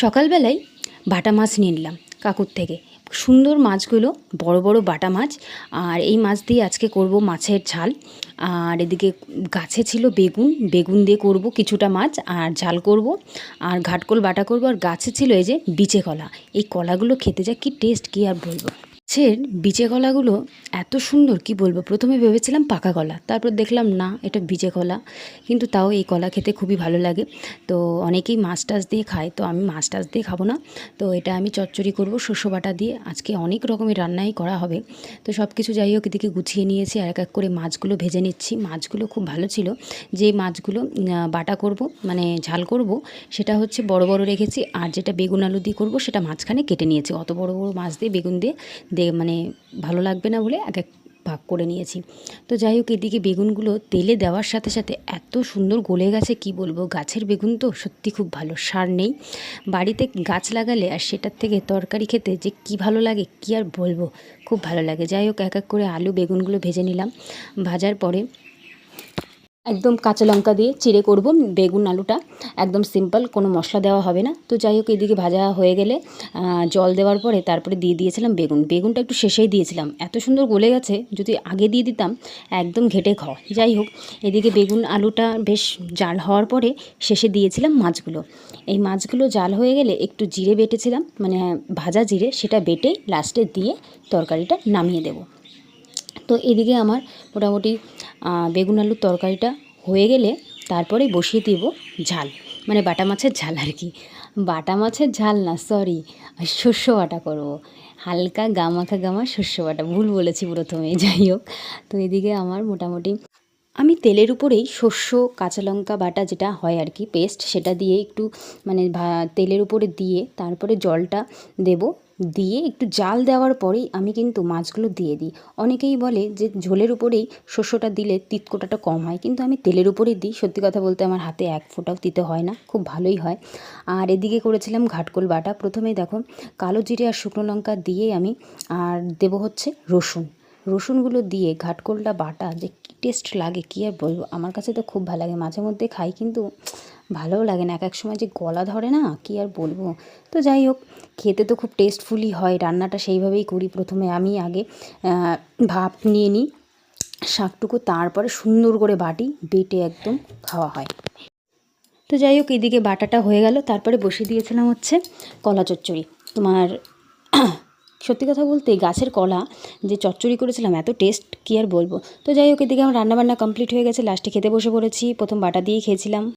সকালবেলায় বাটা মাছ নিয়ে নিলাম কাকুর থেকে। সুন্দর মাছগুলো, বড় বড় বাটা মাছ। আর এই মাছ দিয়ে আজকে করব মাছের ঝাল। আর এদিকে গাছে ছিল বেগুন বেগুন দিয়ে করব কিছুটা মাছ আর ঝাল করব। আর ঘাটকোল বাটা করব। আর গাছে ছিল এই যে বিচে কলা। এই কলাগুলো খেতে যা কি টেস্ট কি আর বলব। গাছের বিচে কলাগুলো এত সুন্দর, কি বলব? প্রথমে ভেবেছিলাম পাকা কলা তারপর দেখলাম না, এটা বিচে কলা কিন্তু তাও এই কলা খেতে খুবই ভালো লাগে। তো অনেকেই মাছ টাছ দিয়ে খায়, তো আমি মাছ টাছ দিয়ে খাব না। তো এটা আমি চচ্চড়ি করব শস্য বাটা দিয়ে। আজকে অনেক রকমের রান্নাই করা হবে। তো সব কিছু যাই হোক, এদিকে গুছিয়ে নিয়েছি আর এক এক করে মাছগুলো ভেজে নিচ্ছি। মাছগুলো খুব ভালো ছিল। যে মাছগুলো বাটা করব মানে ঝাল করব, সেটা হচ্ছে বড় বড় রেখেছি। আর যেটা বেগুন আলু দিয়ে করব, সেটা মাঝখানে কেটে নিয়েছি। অত বড় বড় মাছ দিয়ে বেগুন দিয়ে মানে ভালো লাগবে না বলে এক এক ভাগ করে নিয়েছি। তো যাই হোক, এদিকে বেগুনগুলো তেলে দেওয়ার সাথে সাথে এত সুন্দর গলে গেছে, কি বলব? গাছের বেগুন তো সত্যি খুব ভালো, সার নেই। বাড়িতে গাছ লাগালে আর সেটার থেকে তরকারি খেতে যে কি ভালো লাগে, কি আর বলব? খুব ভালো লাগে। যাই হোক, এক এক করে আলু বেগুনগুলো ভেজে নিলাম। ভাজার পরে একদম কাঁচা লঙ্কা দিয়ে চিড়ে করব, বেগুন আলুটা। একদম সিম্পল কোনো মশলা দেওয়া হবে না। তো যাই হোক, এদিকে ভাজা হয়ে গেলে জল দেওয়ার পরে তারপরে দিয়ে দিয়েছিলাম বেগুন। বেগুনটা একটু শেষেই দিয়েছিলাম। এত সুন্দর গলে গেছে, যদি আগে দিয়ে দিতাম, একদম ঘেটে খাওয়া। যাই হোক, এদিকে বেগুন আলুটা বেশ জাল হওয়ার পরে শেষে দিয়েছিলাম মাছগুলো। এই মাছগুলো জাল হয়ে গেলে একটু জিরে বেটেছিলাম মানে ভাজা জিরে, সেটা বেটে লাস্টে দিয়ে তরকারিটা নামিয়ে দেবো। তো এদিকে আমার মোটামুটি বেগুন আলুর তরকারিটা হয়ে গেলে তারপরে বসিয়ে দিব ঝাল। মানে বাটা মাছের ঝাল আর কি। বাটা মাছের ঝাল না সরি শস্য বাটা করব। হালকা গামাখা গামা শস্য বাটা, ভুল বলেছি প্রথমে যাই হোক। তো এদিকে আমার মোটামুটি আমি তেলের উপরেই শস্য, কাঁচা লঙ্কা বাটা যেটা হয় আর কি পেস্ট সেটা দিয়ে একটু মানে তেলের উপরে দিয়ে তারপরে জলটা দেব। দিয়ে একটু জাল দেওয়ার পরেই আমি কিন্তু মাছগুলো দিয়ে দিই। অনেকেই বলে যে ঝোলের উপরেই শস্যটা দিলে তিতকোটাটা কম হয়, কিন্তু আমি তেলের উপরেই দিই। সত্যি কথা বলতে আমার হাতে এক ফোঁটাও দিতে হয় না, খুব ভালোই হয়। আর এদিকে করেছিলাম ঘাটকোল বাটা। প্রথমে দেখো, কালো জিরে আর শুকনো লঙ্কা দিয়ে আমি আর দেবো হচ্ছে রসুন। রসুনগুলো দিয়ে ঘাটকোলটা বাটা, যে টেস্ট লাগে, কী আর বলব? আমার কাছে তো খুব ভালো লাগে, মাঝে মধ্যে খাই কিন্তু ভালোও লাগে না। এক এক সময় যে গলা ধরে না, কী আর বলব? তো যাই হোক, খেতে তো খুব টেস্টফুলি হয়, রান্নাটা সেইভাবেই করি প্রথমে। আমি আগে ভাপ নিয়ে নিই, শাকটুকু তারপরে সুন্দর করে বাটি, বেটে একদম খাওয়া হয়। তো যাই হোক, এদিকে বাটাটা হয়ে গেল। তারপরে বসিয়ে দিয়েছিলাম হচ্ছে কলা চচ্চড়ি। তোমার সত্যি কথা বলতে গাছের কলা যে চচ্চড়ি করেছিলাম, এত টেস্ট কী আর বলব? তো যাই হোক, এদিকে আমার রান্নাবান্না কমপ্লিট হয়ে গেছে। লাস্টে খেতে বসে পড়েছি। প্রথম বাটা দিয়েই খেয়েছিলাম।